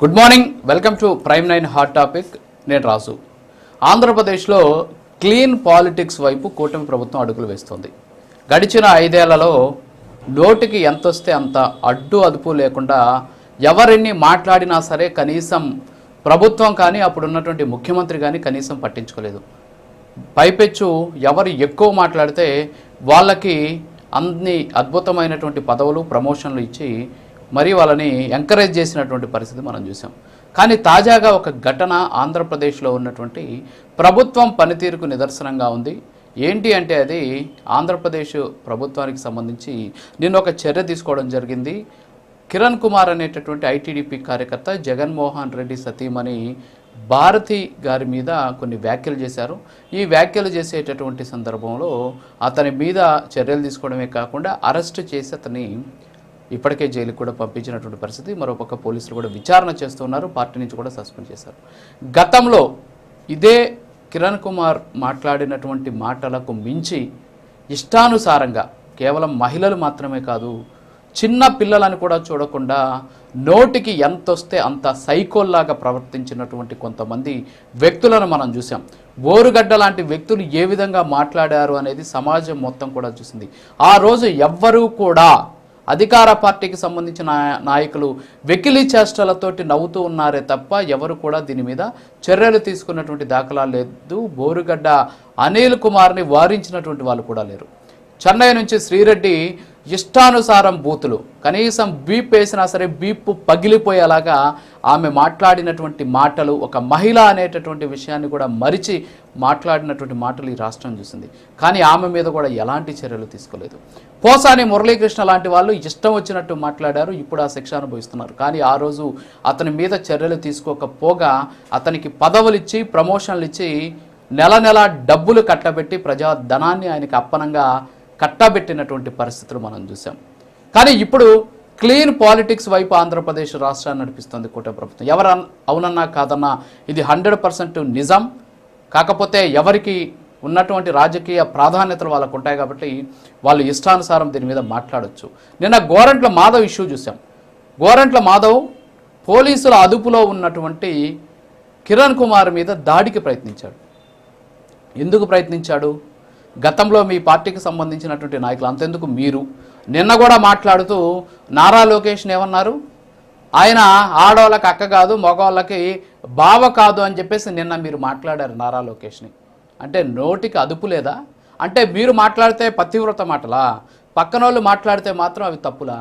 Good morning welcome to Prime Nine hot topic నేను రాజు. ఆంధ్రప్రదేశ్లో clean politics వైపు కూటమి ప్రభుత్వం అడుగులు వేస్తుంది. గడిచిన ఐదేళ్ళలో నోటికి ఎంత వస్తే అంత అడ్డు అదుపు లేకుండా ఎవరిని మాట్లాడినా సరే కనీసం ప్రభుత్వం కానీ అప్పుడు ఉన్నటువంటి ముఖ్యమంత్రి కానీ కనీసం పట్టించుకోలేదు. పైపెచ్చు ఎవరు ఎక్కువ మాట్లాడితే వాళ్ళకి అన్ని అద్భుతమైనటువంటి పదవులు ప్రమోషన్లు ఇచ్చి మరి వాళ్ళని ఎంకరేజ్ చేసినటువంటి పరిస్థితి మనం చూసాం. కానీ తాజాగా ఒక ఘటన ఆంధ్రప్రదేశ్లో ఉన్నటువంటి ప్రభుత్వం పనితీరుకు నిదర్శనంగా ఉంది. ఏంటి అంటే అది ఆంధ్రప్రదేశ్ ప్రభుత్వానికి సంబంధించి నిన్న ఒక చర్య తీసుకోవడం జరిగింది. కిరణ్ కుమార్ అనేటటువంటి ఐటీడీపీ కార్యకర్త జగన్మోహన్ రెడ్డి సతీమణి భారతి గారి మీద కొన్ని వ్యాఖ్యలు చేశారు. ఈ వ్యాఖ్యలు చేసేటటువంటి సందర్భంలో అతని మీద చర్యలు తీసుకోవడమే కాకుండా అరెస్ట్ చేసి అతని ఇప్పటికే జైలుకు కూడా పంపించినటువంటి పరిస్థితి. మరోపక్క పోలీసులు కూడా విచారణ చేస్తున్నారు. పార్టీ నుంచి కూడా సస్పెండ్ చేశారు. గతంలో ఇదే కిరణ్ కుమార్ మాట్లాడినటువంటి మాటలకు మించి ఇష్టానుసారంగా కేవలం మహిళలు మాత్రమే కాదు చిన్న పిల్లలను కూడా చూడకుండా నోటికి ఎంత వస్తే అంత సైకోల్లాగా ప్రవర్తించినటువంటి కొంతమంది వ్యక్తులను మనం చూసాం బోరుగడ్డ లాంటి వ్యక్తులు ఏ విధంగా మాట్లాడారు అనేది సమాజం మొత్తం కూడా చూసింది. ఆ రోజు ఎవ్వరూ కూడా అధికార పార్టీకి సంబంధించిన నాయకులు వెకిలి చేష్టలతోటి నవ్వుతూ ఉన్నారే తప్ప ఎవరు కూడా దీని మీద చర్యలు తీసుకున్నటువంటి దాఖలా లేదు. బోరుగడ్డ అనిల్ కుమార్ని వారించినటువంటి వాళ్ళు కూడా లేరు. చెన్నై నుంచి శ్రీరెడ్డి ఇష్టానుసారం బూతులు. కనీసం బీప్ వేసినా సరే బీప్ పగిలిపోయేలాగా ఆమె మాట్లాడినటువంటి మాటలు ఒక మహిళ అనేటటువంటి విషయాన్ని కూడా మరిచి మాట్లాడినటువంటి మాటలు ఈ రాష్ట్రం చూసింది. కానీ ఆమె మీద కూడా ఎలాంటి చర్యలు తీసుకోలేదు. పోసాని మురళీకృష్ణ లాంటి వాళ్ళు ఇష్టం వచ్చినట్టు మాట్లాడారు ఇప్పుడు ఆ శిక్ష అనుభవిస్తున్నారు. కానీ ఆ రోజు అతని మీద చర్యలు తీసుకోకపోగా అతనికి పదవులు ఇచ్చి ప్రమోషన్లు ఇచ్చి నెల నెల డబ్బులు కట్టబెట్టి ప్రజా ధనాన్ని ఆయనకి అప్పనంగా కట్టబెట్టినటువంటి పరిస్థితులు మనం చూసాం కానీ ఇప్పుడు క్లీన్ పాలిటిక్స్ వైపు ఆంధ్రప్రదేశ్ రాష్ట్రాన్ని నడిపిస్తుంది కూట ప్రభుత్వం. ఎవరు అవునన్నా కాదన్నా ఇది హండ్రెడ్ పర్సెంట్ నిజం. కాకపోతే ఎవరికి ఉన్నటువంటి రాజకీయ ప్రాధాన్యతలు వాళ్ళకు ఉంటాయి కాబట్టి వాళ్ళు ఇష్టానుసారం దీని మీద మాట్లాడచ్చు. నిన్న గోరంట్ల మాధవ్ ఇష్యూ చూసాం గోరంట్ల మాధవ్ పోలీసుల అదుపులో ఉన్నటువంటి కిరణ్ కుమార్ మీద దాడికి ప్రయత్నించాడు. ఎందుకు ప్రయత్నించాడు? గతంలో మీ పార్టీకి సంబంధించినటువంటి నాయకులు అంతెందుకు మీరు? నిన్న కూడా మాట్లాడుతూ నారా లోకేష్ ఏమన్నారు? ఆయన ఆడవాళ్ళకి అక్క కాదు మగవాళ్ళకి బావ కాదు అని చెప్పేసి నిన్న మీరు మాట్లాడారు నారా లోకేష్ని. అంటే నోటికి అదుపు లేదా? అంటే మీరు మాట్లాడితే పతివ్రత మాటలా? పక్కన వాళ్ళు మాట్లాడితే మాత్రం అవి తప్పులా?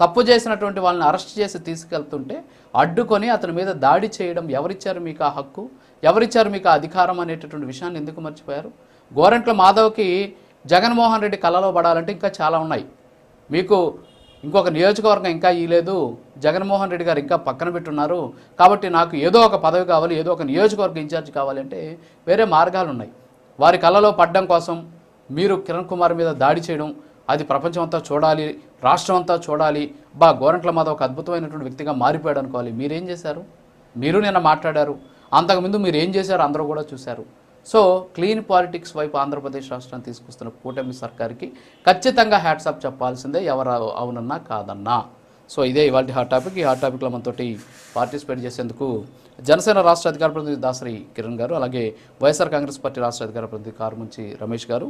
తప్పు చేసినటువంటి వాళ్ళని అరెస్ట్ చేసి తీసుకెళ్తుంటే అడ్డుకొని అతని మీద దాడి చేయడం ఎవరిచ్చారు మీకు ఆ హక్కు? ఎవరిచ్చారు మీకు ఆ అధికారం అనేటటువంటి విషయాన్ని ఎందుకు మర్చిపోయారు? గోరంట్ల మాధవ్కి జగన్మోహన్ రెడ్డి కళలో పడాలంటే ఇంకా చాలా ఉన్నాయి. మీకు ఇంకొక నియోజకవర్గం ఇంకా ఇయ్యలేదు జగన్మోహన్ రెడ్డి గారు ఇంకా పక్కన పెట్టున్నారు. కాబట్టి నాకు ఏదో ఒక పదవి కావాలి ఏదో ఒక నియోజకవర్గ ఇన్ఛార్జ్ కావాలంటే వేరే మార్గాలు ఉన్నాయి. వారి కళ్ళలో పడ్డం కోసం మీరు కిరణ్ కుమార్ మీద దాడి చేయడం అది ప్రపంచం అంతా చూడాలి రాష్ట్రం అంతా చూడాలి. బా గోరంట్ల మాధవ్ ఒక అద్భుతమైనటువంటి వ్యక్తిగా మారిపోయాడు అనుకోవాలి. మీరేం చేశారు? మీరు నిన్న మాట్లాడారు. అంతకుముందు మీరు ఏం చేశారు? అందరూ కూడా చూశారు. సో క్లీన్ పాలిటిక్స్ వైపు ఆంధ్రప్రదేశ్ రాష్ట్రాన్ని తీసుకొస్తున్న కూటమి సర్కార్కి ఖచ్చితంగా హ్యాట్సాప్ చెప్పాల్సిందే ఎవరు అవునన్నా కాదన్నా. సో ఇదే ఇవాళ హాట్ టాపిక్. ఈ హాట్ టాపిక్లో మనతోటి పార్టిసిపేట్ చేసేందుకు జనసేన రాష్ట్ర అధికార ప్రతినిధి దాసరి కిరణ్ గారు అలాగే వైఎస్ఆర్ కాంగ్రెస్ పార్టీ రాష్ట్ర అధికార ప్రతినిధి కారుముంచి రమేష్ గారు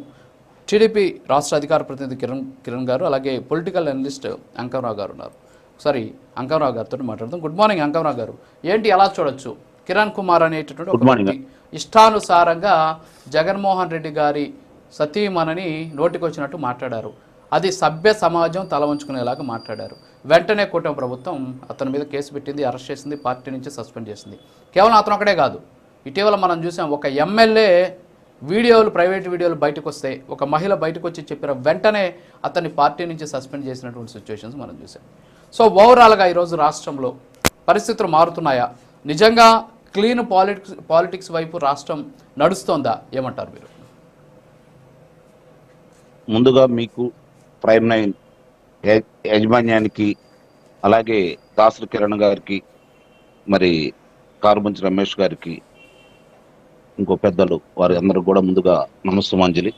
టీడీపీ రాష్ట్ర అధికార ప్రతినిధి కిరణ్ కిరణ్ గారు అలాగే పొలిటికల్ అనలిస్ట్ అంకంరావు గారు ఉన్నారు. ఒకసారి అంకంరావు గారితో మాట్లాడదాం. గుడ్ మార్నింగ్ అంకంరావు గారు. ఏంటి ఎలా చూడొచ్చు? కిరణ్ కుమార్ అనేటటువంటి ఇష్టానుసారంగా జగన్మోహన్ రెడ్డి గారి సతీమణని నోటికొచ్చినట్టు మాట్లాడారు. అది సభ్య సమాజం తల ఉంచుకునేలాగా మాట్లాడారు. వెంటనే కూటమి ప్రభుత్వం అతని మీద కేసు పెట్టింది అరెస్ట్ చేసింది పార్టీ నుంచి సస్పెండ్ చేసింది. కేవలం అతను ఒకటే కాదు. ఇటీవల మనం చూసాం ఒక ఎమ్మెల్యే వీడియోలు ప్రైవేట్ వీడియోలు బయటకు వస్తే ఒక మహిళ బయటకు వచ్చి చెప్పిన వెంటనే అతన్ని పార్టీ నుంచి సస్పెండ్ చేసినటువంటి సిచ్యువేషన్స్ మనం చూసాం. సో ఓవరాల్గా ఈరోజు రాష్ట్రంలో పరిస్థితులు మారుతున్నాయా? నిజంగా క్లీన్ పాలిటిక్స్ పాలిటిక్స్ వైపు రాష్ట్రం నడుస్తోందా ఏమంటారు మీరు? ముందుగా మీకు ప్రైమ్ నైన్ యాజమాన్యానికి అలాగే దాసరి కిరణ్ గారికి మరి కారుమంచి రమేష్ గారికి ఇంకో పెద్దలు వారి అందరూ కూడా ముందుగా నమస్తమాంజలి